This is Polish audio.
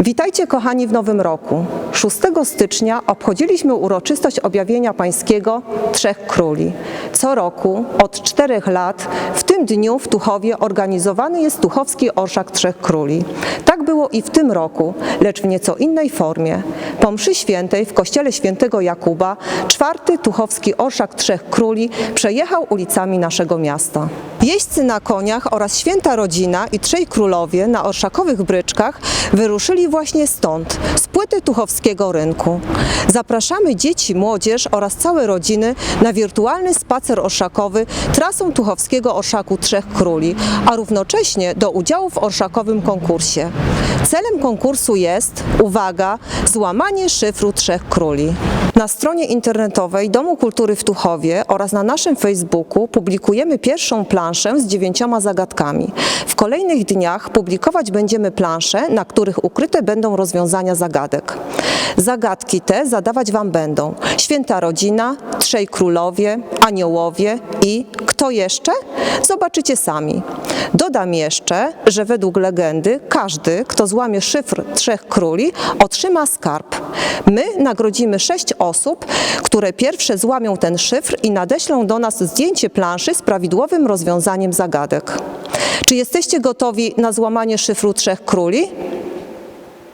Witajcie kochani w nowym roku. 6 stycznia obchodziliśmy uroczystość objawienia pańskiego Trzech Króli. Co roku od czterech lat w tym dniu w Tuchowie organizowany jest Tuchowski Orszak Trzech Króli. Tak było i w tym roku, lecz w nieco innej formie. Po mszy świętej w kościele świętego Jakuba czwarty Tuchowski Orszak Trzech Króli przejechał ulicami naszego miasta. Jeźdźcy na koniach oraz święta rodzina i trzej królowie na orszakowych bryczkach wyruszyli właśnie stąd, z płyty Tuchowskiego Rynku. Zapraszamy dzieci, młodzież oraz całe rodziny na wirtualny spacer orszakowy trasą Tuchowskiego Orszaku Trzech Króli, a równocześnie do udziału w orszakowym konkursie. Celem konkursu jest, uwaga, złamanie szyfru Trzech Króli. Na stronie internetowej Domu Kultury w Tuchowie oraz na naszym Facebooku publikujemy pierwszą planszę z dziewięcioma zagadkami. W kolejnych dniach publikować będziemy plansze, na których ukryte będą rozwiązania zagadek. Zagadki te zadawać Wam będą Święta Rodzina, Trzej Królowie, Aniołowie i kto jeszcze? Zobaczycie sami. Dodam jeszcze, że według legendy każdy, kto złamie szyfr Trzech Króli, otrzyma skarb. My nagrodzimy sześć osób, które pierwsze złamią ten szyfr i nadeślą do nas zdjęcie planszy z prawidłowym rozwiązaniem zagadek. Czy jesteście gotowi na złamanie szyfru Trzech Króli?